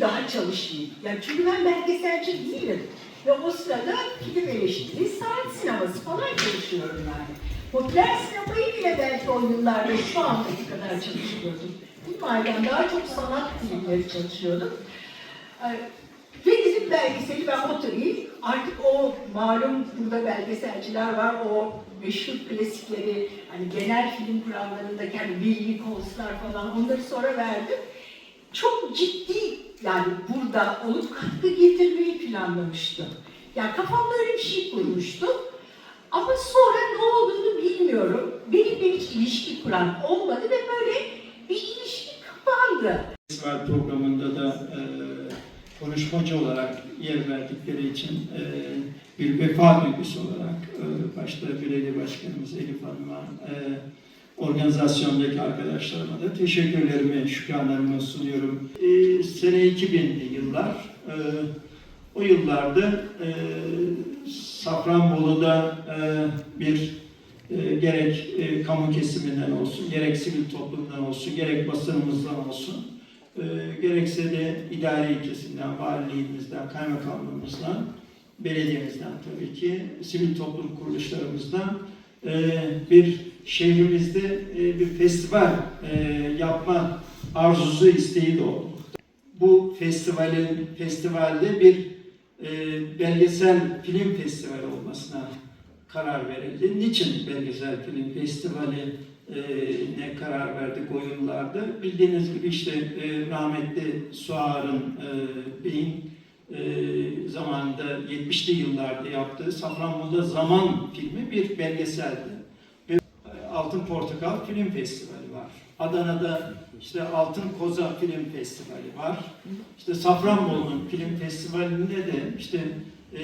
daha çalışayım. Yani çünkü ben belgeselci değilim. Ve o sırada film eleştiri, sanat sineması falan çalışıyorum yani. Popüler sinemayı bile belki o yıllarda şu andaki kadar çalışıyordum. Bunlardan daha çok sanat filmleri çalışıyordum. Ee, Ve bizim belgeseli ben oturayım. Artık o malum burada belgeselciler var. O meşhur klasikleri, hani genel film kurallarındaki hani Willy falan onları sonra verdim. Çok ciddi yani burada olup katkı getirmeyi planlamıştım. Yani kafamda öyle bir şey kurmuştum. Ama sonra ne olduğunu bilmiyorum. Benimle hiç ilişki kuran olmadı ve böyle bir ilişki kapandı. Festival programında da e, konuşmacı olarak yer verdikleri için e, bir vefa duygusu olarak e, başta belediye başkanımız Elif Hanım'a, e, organizasyondaki arkadaşlarıma da teşekkürlerimi, şükranlarımı sunuyorum. E, sene 2000'li yıllar, e, o yıllarda e, Safranbolu'da e, bir e, gerek e, kamu kesiminden olsun, gerek sivil toplumdan olsun, gerek basınımızdan olsun, e, gerekse de idari kesimden, valiliğimizden, kaymakamlığımızdan, belediyemizden tabii ki, sivil toplum kuruluşlarımızdan bir şehrimizde e, bir festival e, yapma arzusu, isteği de oldu. Bu festivalin, festivalde bir e, belgesel film festivali olmasına karar verildi. Niçin belgesel film festivali e, ne karar verdik o yıllarda? Bildiğiniz gibi işte e, rahmetli Suar'ın e, Bey'in e, zamanında 70'li yıllarda yaptığı Safranbolu'da Zaman filmi bir belgeseldi. Ve Altın Portakal Film Festivali var. Adana'da işte Altın Koza Film Festivali var. İşte Safranbolu'nun film festivalinde de işte e,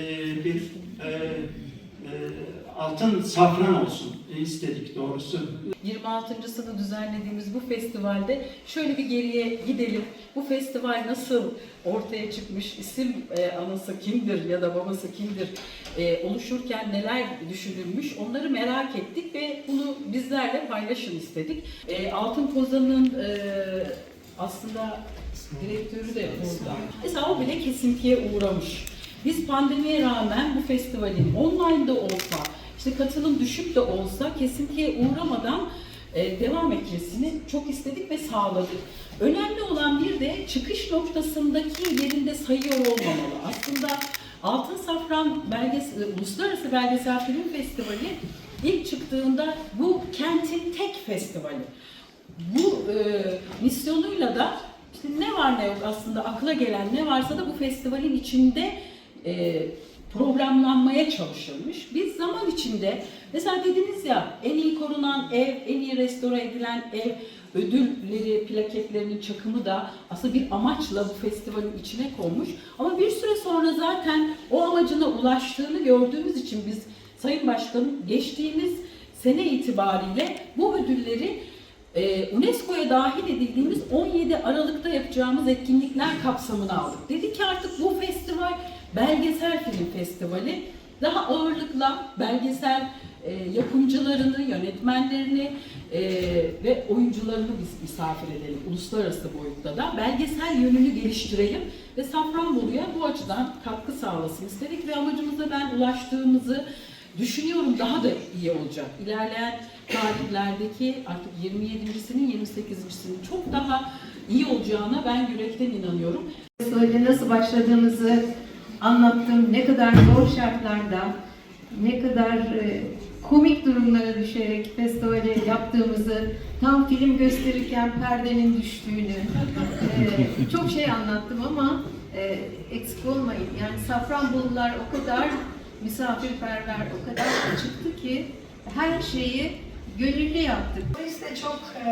bir e, e, altın safran olsun istedik doğrusu. 26.sını düzenlediğimiz bu festivalde şöyle bir geriye gidelim. Bu festival nasıl ortaya çıkmış, isim e, anası kimdir ya da babası kimdir e, oluşurken neler düşünülmüş onları merak ettik ve bunu bizlerle paylaşın istedik. E, Altın Kozan'ın e, aslında direktörü de burada. Mesela o bile kesintiye uğramış. Biz pandemiye rağmen bu festivalin online'da olsa, işte katılım düşük de olsa kesintiye uğramadan e, devam etmesini çok istedik ve sağladık. Önemli olan bir de çıkış noktasındaki yerinde sayıyor olmamalı. Aslında Altın Safran belges e, Uluslararası Belgesel Film Festivali ilk çıktığında bu kentin tek festivali. Bu e, misyonuyla da işte ne var ne yok aslında akla gelen ne varsa da bu festivalin içinde e, programlanmaya çalışılmış. Biz içinde mesela dediniz ya en iyi korunan ev, en iyi restore edilen ev ödülleri, plaketlerinin çakımı da aslında bir amaçla bu festivalin içine konmuş. Ama bir süre sonra zaten o amacına ulaştığını gördüğümüz için biz Sayın Başkanım geçtiğimiz sene itibariyle bu ödülleri e, UNESCO'ya dahil edildiğimiz 17 Aralık'ta yapacağımız etkinlikler kapsamına aldık. Dedik ki artık bu festival belgesel film festivali daha ağırlıkla belgesel e, yapımcılarını, yönetmenlerini e, ve oyuncularını biz misafir edelim uluslararası boyutta da. Belgesel yönünü geliştirelim ve Safranbolu'ya bu açıdan katkı sağlasın istedik ve amacımıza ben ulaştığımızı düşünüyorum daha da iyi olacak. İlerleyen tarihlerdeki artık 27.sinin 28.sinin çok daha iyi olacağına ben yürekten inanıyorum. Festivale nasıl başladığımızı anlattım. Ne kadar zor şartlarda, ne kadar e, komik durumlara düşerek festivali yaptığımızı, tam film gösterirken perdenin düştüğünü, e, çok şey anlattım ama e, eksik olmayın. Yani Safranbolular o kadar misafirperver, o kadar açıktı ki her şeyi gönüllü yaptık. Dolayısıyla çok e,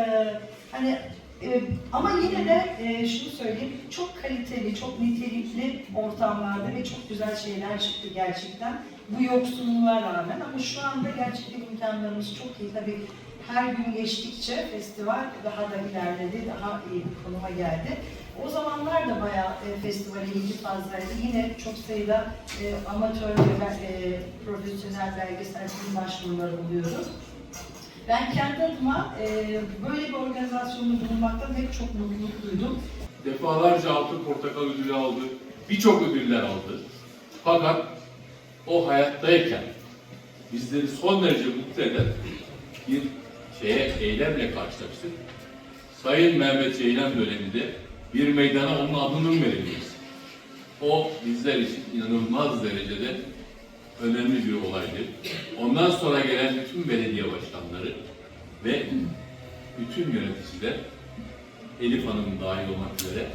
hani e, ama yine de e, şunu söyleyeyim, çok kaliteli, çok nitelikli ortamlarda ve çok güzel şeyler çıktı gerçekten. Bu yoksunluğa rağmen ama şu anda gerçekten imkanlarımız çok iyi. Tabii her gün geçtikçe festival daha da ilerledi, daha iyi bir konuma geldi. O zamanlar da bayağı e, festivale ilgi fazlaydı. Yine çok sayıda e, amatör ve e, profesyonel belgesel film başvuruları oluyordu. Ben kendi adıma e, böyle bir organizasyonda bulunmaktan hep çok mutluluk duydum. defalarca altın portakal ödülü aldı. Birçok ödüller aldı. Fakat o hayattayken bizleri son derece mutlu eden bir şeye, eylemle karşılaştık. Sayın Mehmet Ceylan döneminde bir meydana onun adının verilmesi. O bizler için inanılmaz derecede önemli bir olaydı. Ondan sonra gelen bütün belediye başkanları ve bütün yöneticiler Elif Hanım dahil olmak üzere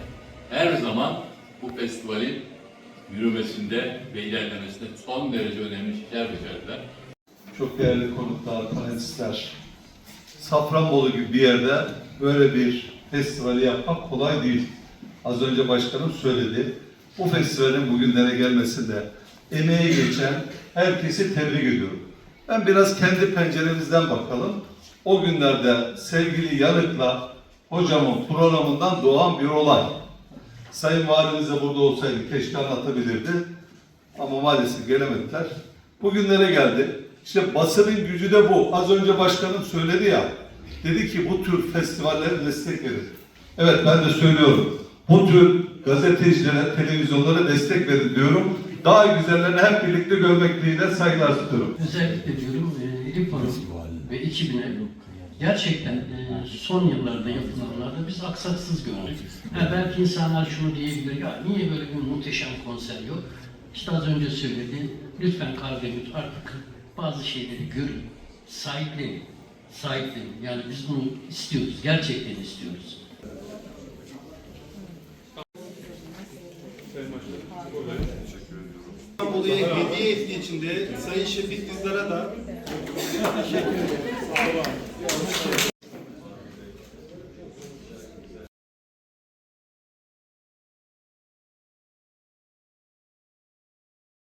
her zaman bu festivalin yürümesinde ve ilerlemesinde son derece önemli işler becerdiler. Çok değerli konuklar, panelistler. Safranbolu gibi bir yerde böyle bir festivali yapmak kolay değil. Az önce başkanım söyledi. Bu festivalin bugünlere gelmesinde emeği geçen herkesi tebrik ediyorum. Ben biraz kendi penceremizden bakalım. O günlerde sevgili Yanık'la hocamın programından doğan bir olay. Sayın Valimiz de burada olsaydı keşke anlatabilirdi. Ama maalesef gelemediler. Bugünlere geldi. İşte basının gücü de bu. Az önce başkanım söyledi ya. Dedi ki bu tür festivallere destek verin. Evet ben de söylüyorum. Bu tür gazetecilere, televizyonlara destek verin diyorum. Daha güzellerini hep birlikte görmek dileğiyle saygılar sunuyorum. Özellikle diyorum e, Elif Hanım ve ekibine gerçekten e, son yıllarda yapılanlarda biz aksaksız gördük. Ha, belki insanlar şunu diyebilir, ya niye böyle bir muhteşem konser yok? İşte az önce söyledi, lütfen Kardemir artık bazı şeyleri görün, sahiplenin, sahiplenin. Yani biz bunu istiyoruz, gerçekten istiyoruz dolayı hediye ettiği için de Sayın Şefik Dizdar'a da teşekkür ederim. Sağ olun.